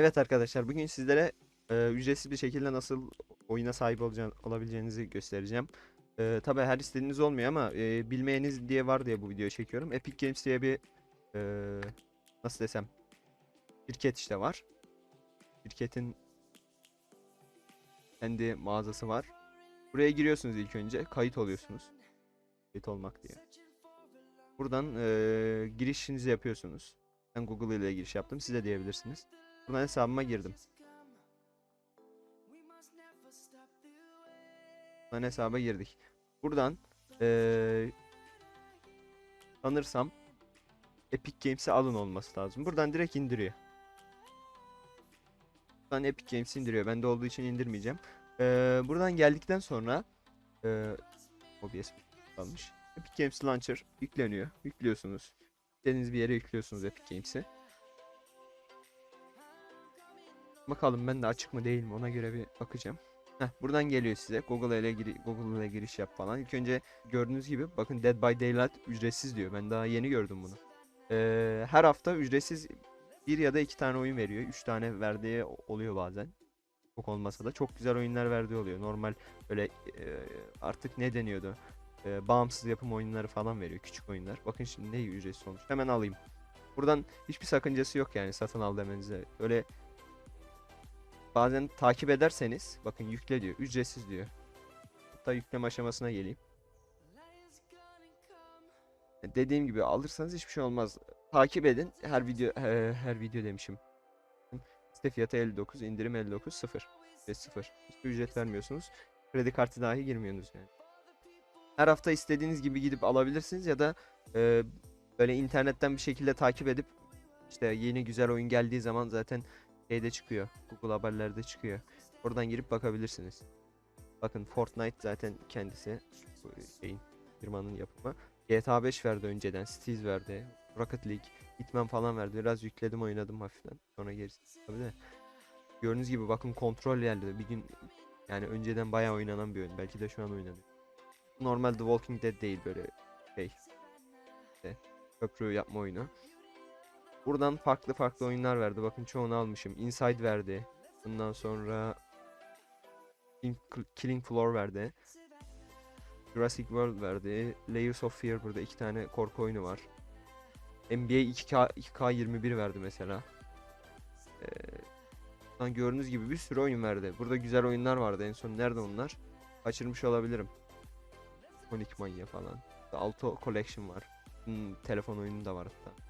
Evet arkadaşlar bugün sizlere e, ücretsiz bir şekilde nasıl oyuna sahip olabileceğinizi göstereceğim. E, tabii her istediğiniz olmuyor ama e, bilmeyeniz diye var diye bu videoyu çekiyorum. Epic Games diye bir e, nasıl desem şirket işte var. Şirketin kendi mağazası var. Buraya giriyorsunuz ilk önce. Kayıt oluyorsunuz. Kayıt olmak diye. Buradan e, girişinizi yapıyorsunuz. Ben Google ile giriş yaptım. Siz de diyebilirsiniz. Buradan hesabıma girdim. Buradan hesaba girdik. Buradan eee sanırsam Epic Games'i alın olması lazım. Buradan direkt indiriyor. Buradan Epic Games indiriyor. Bende olduğu için indirmeyeceğim. Eee, buradan geldikten sonra eee OBS kalmış. Epic Games Launcher yükleniyor. Yüklüyorsunuz. İstediğiniz bir yere yüklüyorsunuz Epic Games'i. Bakalım ben de açık mı değil mi ona göre bir bakacağım. Heh, buradan geliyor size. Google ile giri Google ile giriş yap falan. İlk önce gördüğünüz gibi bakın Dead by Daylight ücretsiz diyor. Ben daha yeni gördüm bunu. Ee, her hafta ücretsiz bir ya da iki tane oyun veriyor. Üç tane verdiği oluyor bazen. Çok olmasa da çok güzel oyunlar verdiği oluyor. Normal böyle e, artık ne deniyordu? E, bağımsız yapım oyunları falan veriyor. Küçük oyunlar. Bakın şimdi ne ücretsiz olmuş. Hemen alayım. Buradan hiçbir sakıncası yok yani satın al demenize. Öyle Bazen takip ederseniz bakın yükle diyor. Ücretsiz diyor. Hatta yükleme aşamasına geleyim. Dediğim gibi alırsanız hiçbir şey olmaz. Takip edin. Her video he- her video demişim. Site fiyatı 59, indirim 59, 0. Ve 0. Hiçbir ücret vermiyorsunuz. Kredi kartı dahi girmiyorsunuz yani. Her hafta istediğiniz gibi gidip alabilirsiniz ya da e, böyle internetten bir şekilde takip edip işte yeni güzel oyun geldiği zaman zaten şeyde çıkıyor. Google haberlerde çıkıyor. Oradan girip bakabilirsiniz. Bakın Fortnite zaten kendisi bu şeyin firmanın yapımı. GTA 5 verdi önceden. Cities verdi. Rocket League, Hitman falan verdi. Biraz yükledim oynadım hafiften. Sonra gerisi tabii de. Gördüğünüz gibi bakın kontrol yerli. Bir gün yani önceden bayağı oynanan bir oyun. Belki de şu an oynanıyor. Normal The Walking Dead değil böyle şey. İşte köprü yapma oyunu. Buradan farklı farklı oyunlar verdi. Bakın çoğunu almışım. Inside verdi. Bundan sonra Killing, Floor verdi. Jurassic World verdi. Layers of Fear burada iki tane korku oyunu var. NBA 2K, 2K21 verdi mesela. Ee, gördüğünüz gibi bir sürü oyun verdi. Burada güzel oyunlar vardı. En son nerede onlar? Kaçırmış olabilirim. Sonic Mania falan. Auto Collection var. Hmm, telefon oyunu da var hatta.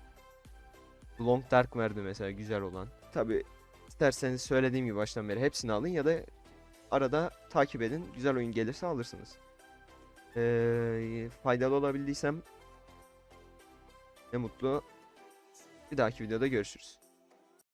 Long Dark verdi mesela güzel olan. Tabi isterseniz söylediğim gibi baştan beri hepsini alın ya da arada takip edin. Güzel oyun gelirse alırsınız. Ee, faydalı olabildiysem ne mutlu. Bir dahaki videoda görüşürüz.